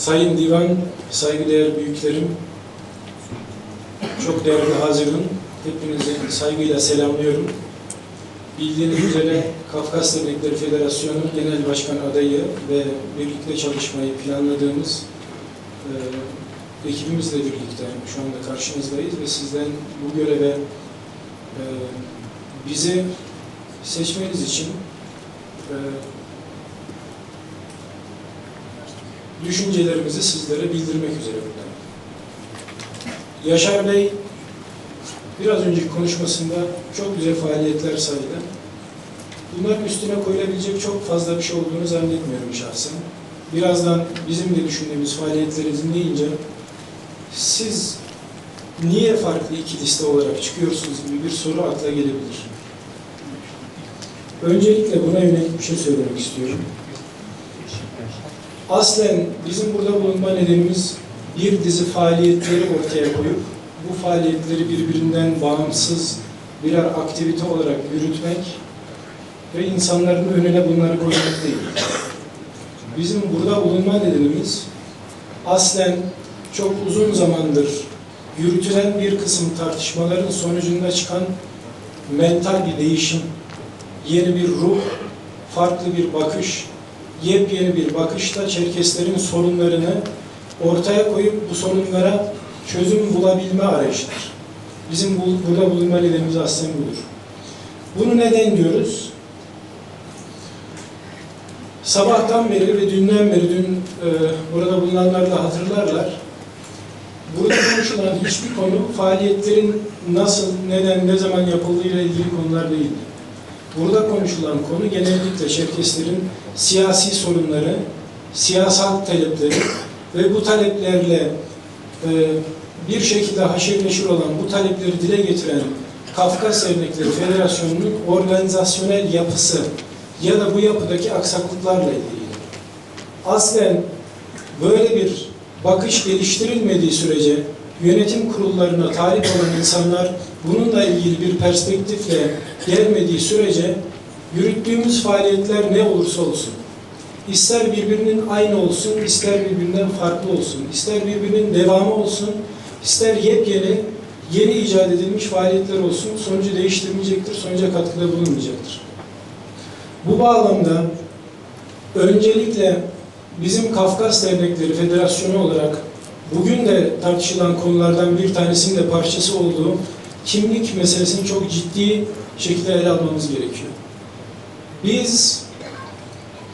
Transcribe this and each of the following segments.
Sayın Divan, saygıdeğer büyüklerim, çok değerli hazırın, hepinizi saygıyla selamlıyorum. Bildiğiniz üzere Kafkas Dernekleri Federasyonu Genel Başkan adayı ve birlikte çalışmayı planladığımız e, ekibimizle birlikte şu anda karşınızdayız ve sizden bu göreve e, bizi seçmeniz için e, düşüncelerimizi sizlere bildirmek üzere buradayım. Yaşar Bey biraz önceki konuşmasında çok güzel faaliyetler saydı. Bunların üstüne koyulabilecek çok fazla bir şey olduğunu zannetmiyorum şahsen. Birazdan bizim de düşündüğümüz faaliyetleri dinleyince siz niye farklı iki liste olarak çıkıyorsunuz gibi bir soru akla gelebilir. Öncelikle buna yönelik bir şey söylemek istiyorum. Aslen bizim burada bulunma nedenimiz bir dizi faaliyetleri ortaya koyup bu faaliyetleri birbirinden bağımsız birer aktivite olarak yürütmek ve insanların önüne bunları koymak değil. Bizim burada bulunma nedenimiz aslen çok uzun zamandır yürütülen bir kısım tartışmaların sonucunda çıkan mental bir değişim, yeni bir ruh, farklı bir bakış, yepyeni bir bakışla Çerkeslerin sorunlarını ortaya koyup bu sorunlara çözüm bulabilme arayışıdır. Bizim bu, burada bulunma nedenimiz aslında budur. Bunu neden diyoruz? Sabahtan beri ve dünden beri, dün e, burada bulunanlar da hatırlarlar, burada konuşulan hiçbir konu faaliyetlerin nasıl, neden, ne zaman yapıldığıyla ilgili konular değildi. Burada konuşulan konu genellikle Çerkeslerin siyasi sorunları, siyasal talepleri ve bu taleplerle e, bir şekilde haşir neşir olan bu talepleri dile getiren Kafkas Dernekleri Federasyonu'nun organizasyonel yapısı ya da bu yapıdaki aksaklıklarla ilgili. Aslen böyle bir bakış geliştirilmediği sürece yönetim kurullarına talip olan insanlar bununla ilgili bir perspektifle gelmediği sürece yürüttüğümüz faaliyetler ne olursa olsun, ister birbirinin aynı olsun, ister birbirinden farklı olsun, ister birbirinin devamı olsun, ister yepyeni, yeni icat edilmiş faaliyetler olsun, sonucu değiştirmeyecektir, sonuca katkıda bulunmayacaktır. Bu bağlamda öncelikle bizim Kafkas Dernekleri Federasyonu olarak bugün de tartışılan konulardan bir tanesinin de parçası olduğu kimlik meselesini çok ciddi şekilde ele almamız gerekiyor. Biz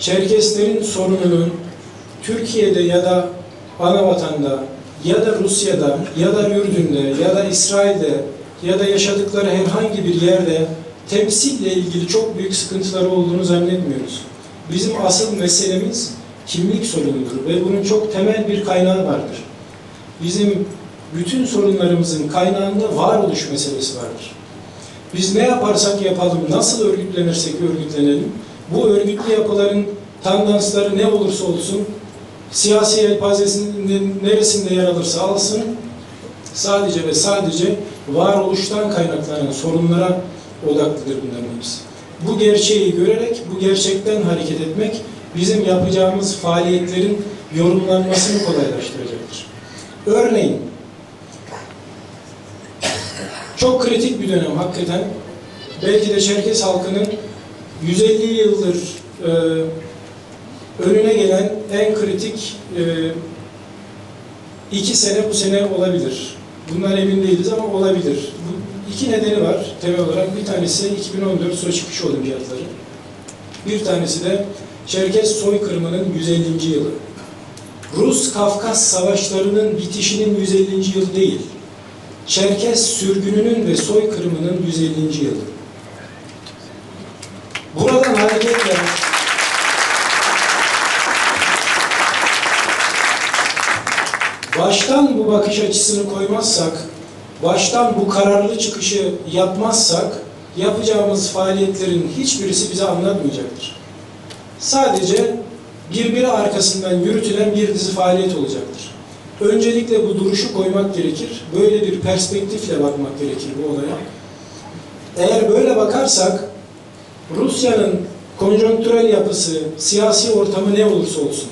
Çerkeslerin sorununun Türkiye'de ya da Anavatanda ya da Rusya'da ya da Ürdün'de ya da İsrail'de ya da yaşadıkları herhangi bir yerde temsille ilgili çok büyük sıkıntıları olduğunu zannetmiyoruz. Bizim asıl meselemiz kimlik sorunudur ve bunun çok temel bir kaynağı vardır. Bizim bütün sorunlarımızın kaynağında varoluş meselesi vardır. Biz ne yaparsak yapalım, nasıl örgütlenirsek örgütlenelim, bu örgütlü yapıların tandansları ne olursa olsun, siyasi elpazesinin neresinde yer alırsa alsın, sadece ve sadece varoluştan kaynaklanan sorunlara odaklıdır bunların hepsi. Bu gerçeği görerek, bu gerçekten hareket etmek bizim yapacağımız faaliyetlerin yorumlanmasını kolaylaştıracaktır. Örneğin, çok kritik bir dönem hakikaten. Belki de Çerkes halkının 150 yıldır e, önüne gelen en kritik e, iki sene bu sene olabilir. Bundan emin değiliz ama olabilir. Bu iki nedeni var temel olarak. Bir tanesi 2014 Soçi Olimpiyatları. Bir tanesi de Çerkes soykırımının 150. yılı. Rus-Kafkas savaşlarının bitişinin 150. yılı değil. Çerkes sürgününün ve soykırımının 150. yılı. Buradan hareketle baştan bu bakış açısını koymazsak, baştan bu kararlı çıkışı yapmazsak, yapacağımız faaliyetlerin hiçbirisi bize anlatmayacaktır. Sadece birbiri arkasından yürütülen bir dizi faaliyet olacaktır. Öncelikle bu duruşu koymak gerekir. Böyle bir perspektifle bakmak gerekir bu olaya. Eğer böyle bakarsak Rusya'nın konjonktürel yapısı, siyasi ortamı ne olursa olsun,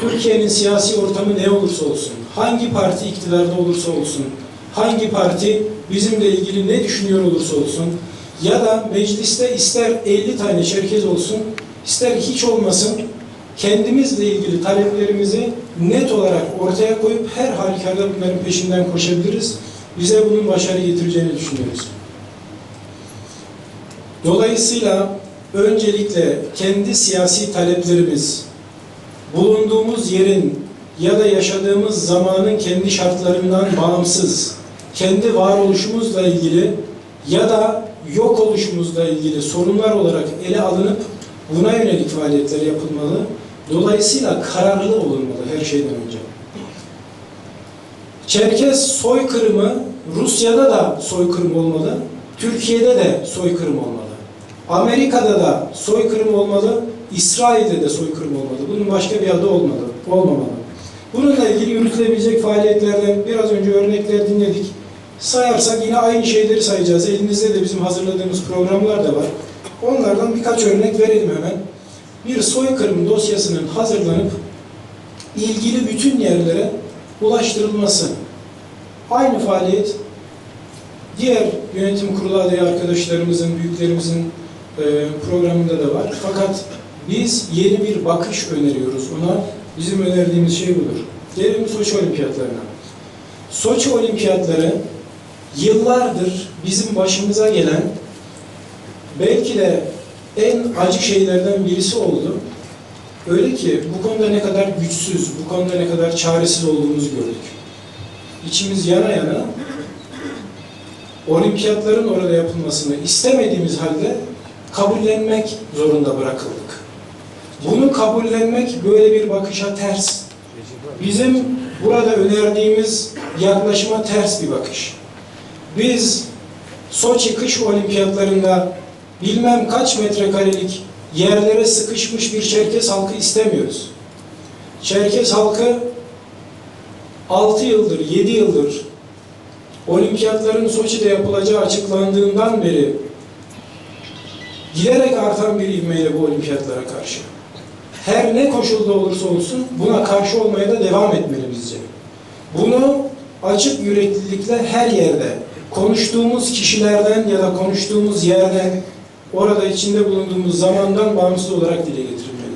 Türkiye'nin siyasi ortamı ne olursa olsun, hangi parti iktidarda olursa olsun, hangi parti bizimle ilgili ne düşünüyor olursa olsun ya da mecliste ister 50 tane Çerkez olsun, ister hiç olmasın kendimizle ilgili taleplerimizi net olarak ortaya koyup her halükarda bunların peşinden koşabiliriz. Bize bunun başarı getireceğini düşünüyoruz. Dolayısıyla öncelikle kendi siyasi taleplerimiz, bulunduğumuz yerin ya da yaşadığımız zamanın kendi şartlarından bağımsız, kendi varoluşumuzla ilgili ya da yok oluşumuzla ilgili sorunlar olarak ele alınıp buna yönelik faaliyetler yapılmalı. Dolayısıyla kararlı olunmalı her şeyden önce. Çerkez soykırımı Rusya'da da soykırım olmalı, Türkiye'de de soykırım olmalı. Amerika'da da soykırım olmalı, İsrail'de de soykırım olmalı. Bunun başka bir adı olmalı, olmamalı. Bununla ilgili yürütülebilecek faaliyetlerden biraz önce örnekler dinledik. Sayarsak yine aynı şeyleri sayacağız. Elinizde de bizim hazırladığımız programlar da var. Onlardan birkaç örnek verelim hemen. Bir soykırım dosyasının hazırlanıp ilgili bütün yerlere ulaştırılması. Aynı faaliyet diğer yönetim kurulu adayı arkadaşlarımızın, büyüklerimizin e, programında da var. Fakat biz yeni bir bakış öneriyoruz ona. Bizim önerdiğimiz şey budur. Gelelim Soçi Olimpiyatlarına. Soçi Olimpiyatları yıllardır bizim başımıza gelen belki de en acı şeylerden birisi oldu. Öyle ki bu konuda ne kadar güçsüz, bu konuda ne kadar çaresiz olduğumuzu gördük. İçimiz yana yana olimpiyatların orada yapılmasını istemediğimiz halde kabullenmek zorunda bırakıldık. Bunu kabullenmek böyle bir bakışa ters. Bizim burada önerdiğimiz yaklaşıma ters bir bakış. Biz Soçi kış olimpiyatlarında bilmem kaç metrekarelik yerlere sıkışmış bir Çerkes halkı istemiyoruz. Çerkes halkı 6 yıldır, 7 yıldır olimpiyatların Soçi'de yapılacağı açıklandığından beri giderek artan bir ivmeyle bu olimpiyatlara karşı. Her ne koşulda olursa olsun buna karşı olmaya da devam etmeli bizce. Bunu açık yüreklilikle her yerde, konuştuğumuz kişilerden ya da konuştuğumuz yerden, orada içinde bulunduğumuz zamandan bağımsız olarak dile getirilmeli.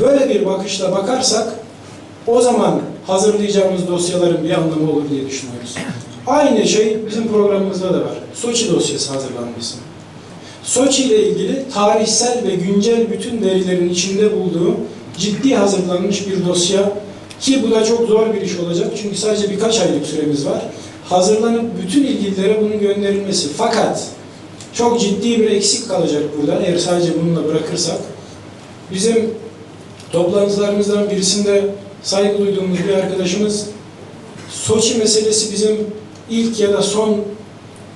Böyle bir bakışla bakarsak o zaman hazırlayacağımız dosyaların bir anlamı olur diye düşünüyoruz. Aynı şey bizim programımızda da var. Soçi dosyası hazırlanması. Soçi ile ilgili tarihsel ve güncel bütün verilerin içinde bulduğu ciddi hazırlanmış bir dosya ki bu da çok zor bir iş olacak çünkü sadece birkaç aylık süremiz var. Hazırlanıp bütün ilgililere bunun gönderilmesi. Fakat çok ciddi bir eksik kalacak burada eğer sadece bununla bırakırsak. Bizim toplantılarımızdan birisinde saygı duyduğumuz bir arkadaşımız Soçi meselesi bizim ilk ya da son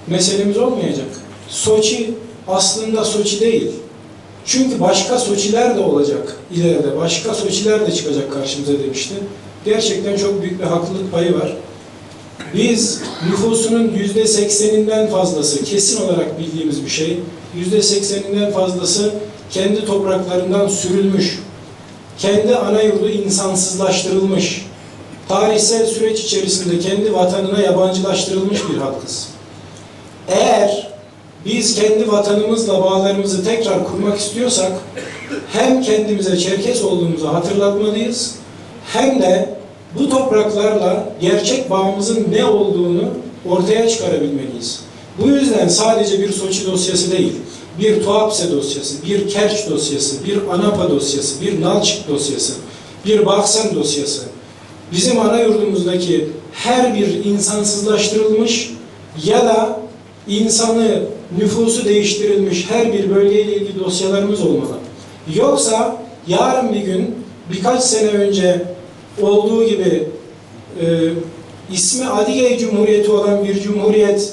meselemiz olmayacak. Soçi aslında Soçi değil. Çünkü başka Soçiler de olacak ileride. Başka Soçiler de çıkacak karşımıza demişti. Gerçekten çok büyük bir haklılık payı var. Biz nüfusunun yüzde sekseninden fazlası, kesin olarak bildiğimiz bir şey, yüzde sekseninden fazlası kendi topraklarından sürülmüş, kendi ana yurdu insansızlaştırılmış, tarihsel süreç içerisinde kendi vatanına yabancılaştırılmış bir halkız. Eğer biz kendi vatanımızla bağlarımızı tekrar kurmak istiyorsak hem kendimize Çerkes olduğumuzu hatırlatmalıyız hem de bu topraklarla gerçek bağımızın ne olduğunu ortaya çıkarabilmeliyiz. Bu yüzden sadece bir Soçi dosyası değil, bir Tuapse dosyası, bir Kerç dosyası, bir Anapa dosyası, bir Nalçık dosyası, bir Baksan dosyası, bizim ana yurdumuzdaki her bir insansızlaştırılmış ya da insanı, nüfusu değiştirilmiş her bir bölgeyle ilgili dosyalarımız olmalı. Yoksa yarın bir gün birkaç sene önce olduğu gibi e, ismi Adige Cumhuriyeti olan bir cumhuriyet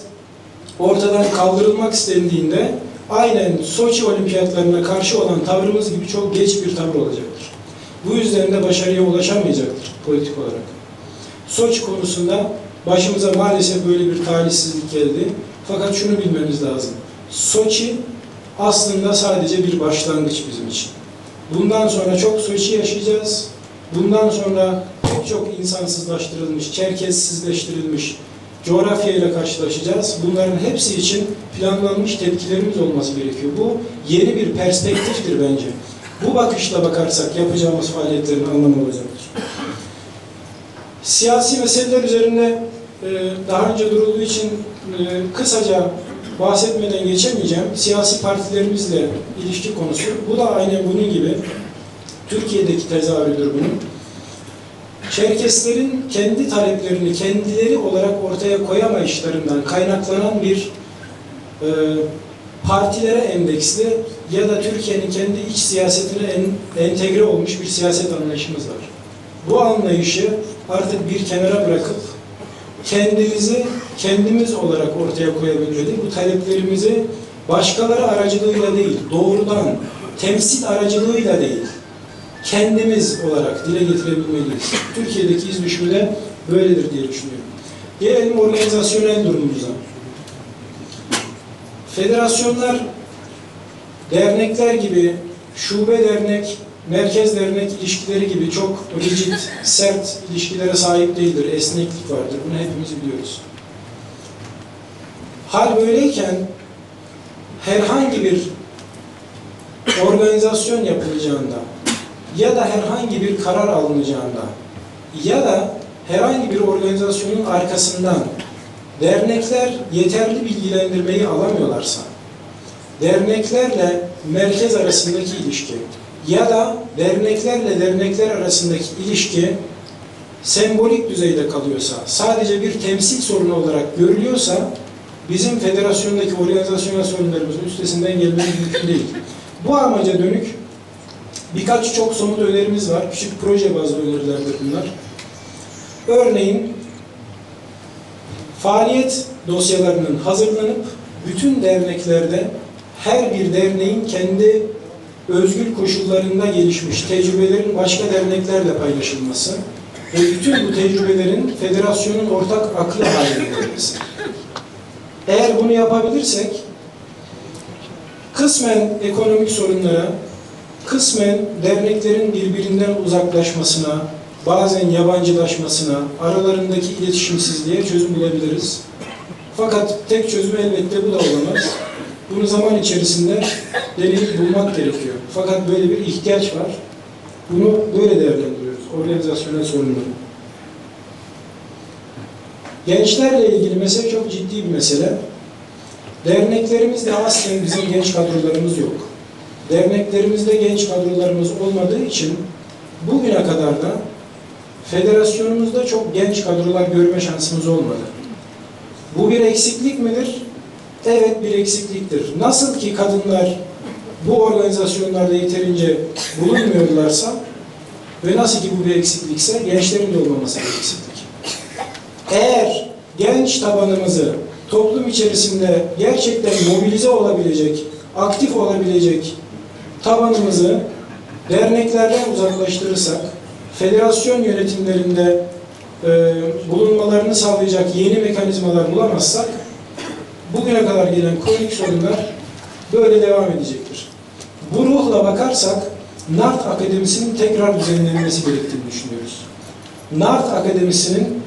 ortadan kaldırılmak istendiğinde aynen Soçi olimpiyatlarına karşı olan tavrımız gibi çok geç bir tavır olacaktır. Bu yüzden de başarıya ulaşamayacaktır politik olarak. Soçi konusunda başımıza maalesef böyle bir talihsizlik geldi. Fakat şunu bilmemiz lazım. Soçi aslında sadece bir başlangıç bizim için. Bundan sonra çok Soçi yaşayacağız. Bundan sonra pek çok insansızlaştırılmış, çerkezsizleştirilmiş coğrafyayla karşılaşacağız. Bunların hepsi için planlanmış tepkilerimiz olması gerekiyor. Bu yeni bir perspektiftir bence. Bu bakışla bakarsak yapacağımız faaliyetlerin anlamı olacaktır. Siyasi meseleler üzerinde e, daha önce durulduğu için e, kısaca bahsetmeden geçemeyeceğim. Siyasi partilerimizle ilişki konusu. Bu da aynen bunun gibi. Türkiye'deki tezahürüdür bunun. Çerkeslerin kendi taleplerini kendileri olarak ortaya koyamayışlarından kaynaklanan bir e, partilere endeksli ya da Türkiye'nin kendi iç siyasetine en, entegre olmuş bir siyaset anlayışımız var. Bu anlayışı artık bir kenara bırakıp kendimizi kendimiz olarak ortaya koyabilmeli. Bu taleplerimizi başkaları aracılığıyla değil, doğrudan temsil aracılığıyla değil, kendimiz olarak dile getirebilmeliyiz. Türkiye'deki iz düşümü böyledir diye düşünüyorum. Gelelim organizasyonel durumumuza. Federasyonlar, dernekler gibi şube dernek, merkez dernek ilişkileri gibi çok rigid, sert ilişkilere sahip değildir. Esneklik vardır. Bunu hepimiz biliyoruz. Hal böyleyken herhangi bir organizasyon yapılacağında ya da herhangi bir karar alınacağında ya da herhangi bir organizasyonun arkasından dernekler yeterli bilgilendirmeyi alamıyorlarsa, derneklerle merkez arasındaki ilişki ya da derneklerle dernekler arasındaki ilişki sembolik düzeyde kalıyorsa, sadece bir temsil sorunu olarak görülüyorsa, bizim federasyondaki organizasyonel sorunlarımızın üstesinden gelmemiz mümkün değil. Bu amaca dönük birkaç çok somut önerimiz var. Küçük proje bazlı önerilerdir bunlar. Örneğin faaliyet dosyalarının hazırlanıp bütün derneklerde her bir derneğin kendi özgür koşullarında gelişmiş tecrübelerin başka derneklerle paylaşılması ve bütün bu tecrübelerin federasyonun ortak aklı haline gelmesi. Eğer bunu yapabilirsek kısmen ekonomik sorunlara, kısmen derneklerin birbirinden uzaklaşmasına, bazen yabancılaşmasına, aralarındaki iletişimsizliğe çözüm bulabiliriz. Fakat tek çözüm elbette bu da olamaz. Bunu zaman içerisinde deneyip bulmak gerekiyor. Fakat böyle bir ihtiyaç var. Bunu böyle değerlendiriyoruz. Organizasyonel sorunları. Gençlerle ilgili mesele çok ciddi bir mesele. Derneklerimizde aslen bizim genç kadrolarımız yok. Derneklerimizde genç kadrolarımız olmadığı için bugüne kadar da federasyonumuzda çok genç kadrolar görme şansımız olmadı. Bu bir eksiklik midir? Evet bir eksikliktir. Nasıl ki kadınlar bu organizasyonlarda yeterince bulunmuyorlarsa ve nasıl ki bu bir eksiklikse gençlerin de olmaması bir eksiklik. Eğer genç tabanımızı toplum içerisinde gerçekten mobilize olabilecek, aktif olabilecek tabanımızı derneklerden uzaklaştırırsak, federasyon yönetimlerinde e, bulunmalarını sağlayacak yeni mekanizmalar bulamazsak, bugüne kadar gelen kronik sorunlar böyle devam edecektir. Bu ruhla bakarsak, NART Akademisi'nin tekrar düzenlenmesi gerektiğini düşünüyoruz. NART Akademisi'nin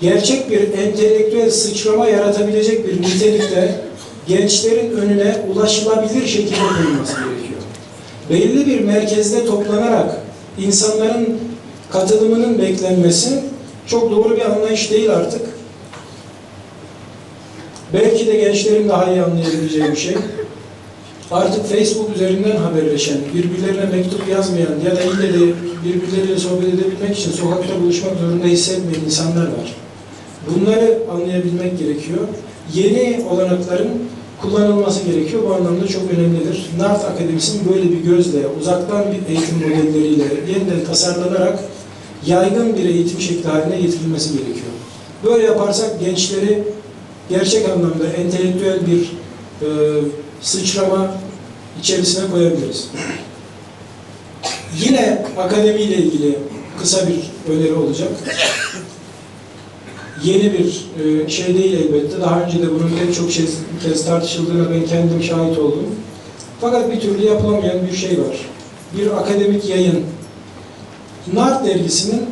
gerçek bir entelektüel sıçrama yaratabilecek bir nitelikte gençlerin önüne ulaşılabilir şekilde koyulması gerekiyor. Belli bir merkezde toplanarak insanların katılımının beklenmesi çok doğru bir anlayış değil artık. Belki de gençlerin daha iyi anlayabileceği bir şey. Artık Facebook üzerinden haberleşen, birbirlerine mektup yazmayan ya da ille de birbirleriyle sohbet edebilmek için sokakta buluşmak zorunda hissetmeyen insanlar var. Bunları anlayabilmek gerekiyor. Yeni olanakların kullanılması gerekiyor. Bu anlamda çok önemlidir. NART Akademisi'nin böyle bir gözle, uzaktan bir eğitim modelleriyle yeniden tasarlanarak yaygın bir eğitim şekli haline getirilmesi gerekiyor. Böyle yaparsak gençleri gerçek anlamda entelektüel bir e, sıçrama içerisine koyabiliriz. Yine akademiyle ilgili kısa bir öneri olacak. Yeni bir e, şey değil elbette. Daha önce de bunun pek çok kez, kez tartışıldığına ben kendim şahit oldum. Fakat bir türlü yapılamayan bir şey var. Bir akademik yayın Nart dergisinin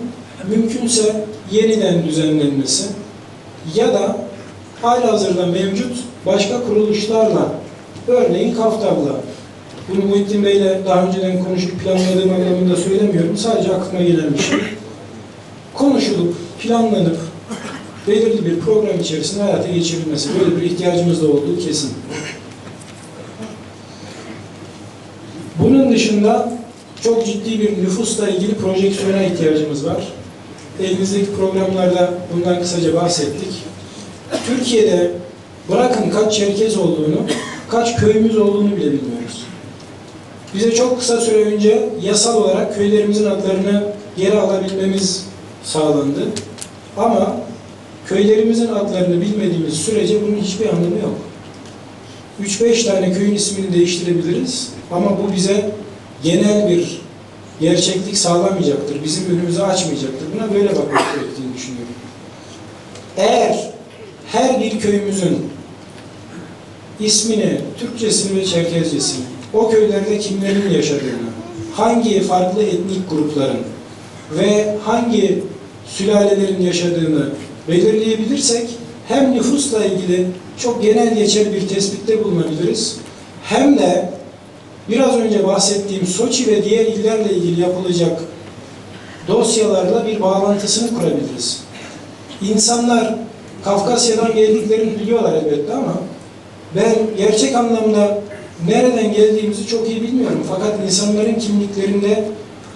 mümkünse yeniden düzenlenmesi ya da halihazırda mevcut başka kuruluşlarla örneğin Kaftav'la bunu Muhittin Bey'le daha önceden konuşup planladığım anlamında söylemiyorum. Sadece aklıma gelen bir şey. Konuşulup, planlanıp belirli bir program içerisinde hayata geçirilmesi. Böyle bir ihtiyacımız da olduğu kesin. Bunun dışında çok ciddi bir nüfusla ilgili projeksiyona ihtiyacımız var. Elimizdeki programlarda bundan kısaca bahsettik. Türkiye'de bırakın kaç Çerkez olduğunu, kaç köyümüz olduğunu bile bilmiyoruz. Bize çok kısa süre önce yasal olarak köylerimizin adlarını geri alabilmemiz sağlandı. Ama köylerimizin adlarını bilmediğimiz sürece bunun hiçbir anlamı yok. 3-5 tane köyün ismini değiştirebiliriz ama bu bize genel bir gerçeklik sağlamayacaktır. Bizim önümüzü açmayacaktır. Buna böyle bakmak gerektiğini düşünüyorum. Eğer her bir köyümüzün ismini, Türkçesini ve Çerkezcesini, o köylerde kimlerin yaşadığını, hangi farklı etnik grupların ve hangi sülalelerin yaşadığını belirleyebilirsek hem nüfusla ilgili çok genel geçer bir tespitte bulunabiliriz hem de biraz önce bahsettiğim Soçi ve diğer illerle ilgili yapılacak dosyalarla bir bağlantısını kurabiliriz. İnsanlar Kafkasya'dan geldiklerini biliyorlar elbette ama ben gerçek anlamda nereden geldiğimizi çok iyi bilmiyorum. Fakat insanların kimliklerinde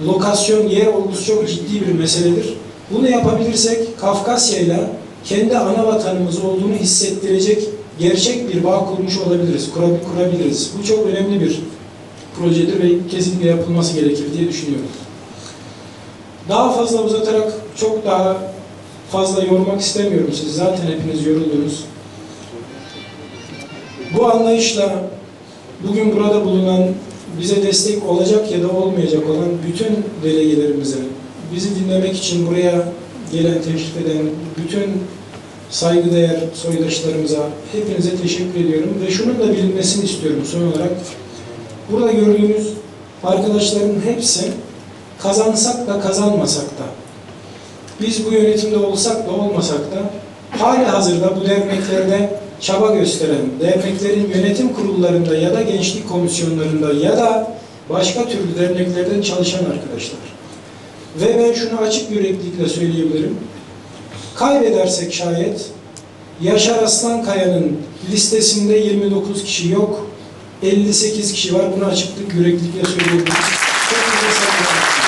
lokasyon, yer olgusu çok ciddi bir meseledir. Bunu yapabilirsek Kafkasya ile kendi ana vatanımız olduğunu hissettirecek gerçek bir bağ kurmuş olabiliriz, kura- kurabiliriz. Bu çok önemli bir projedir ve kesinlikle yapılması gerekir diye düşünüyorum. Daha fazla uzatarak çok daha fazla yormak istemiyorum sizi. Zaten hepiniz yoruldunuz. Bu anlayışla bugün burada bulunan bize destek olacak ya da olmayacak olan bütün delegelerimize, bizi dinlemek için buraya gelen, teşrif eden bütün saygıdeğer soydaşlarımıza hepinize teşekkür ediyorum ve şunun da bilinmesini istiyorum son olarak. Burada gördüğünüz arkadaşların hepsi kazansak da kazanmasak da biz bu yönetimde olsak da olmasak da hali hazırda bu derneklerde çaba gösteren, derneklerin yönetim kurullarında ya da gençlik komisyonlarında ya da başka türlü derneklerden çalışan arkadaşlar. Ve ben şunu açık yüreklilikle söyleyebilirim. Kaybedersek şayet Yaşar Aslankaya'nın listesinde 29 kişi yok, 58 kişi var. Bunu açıklık yüreklilikle söyleyebilirim. Çok güzel.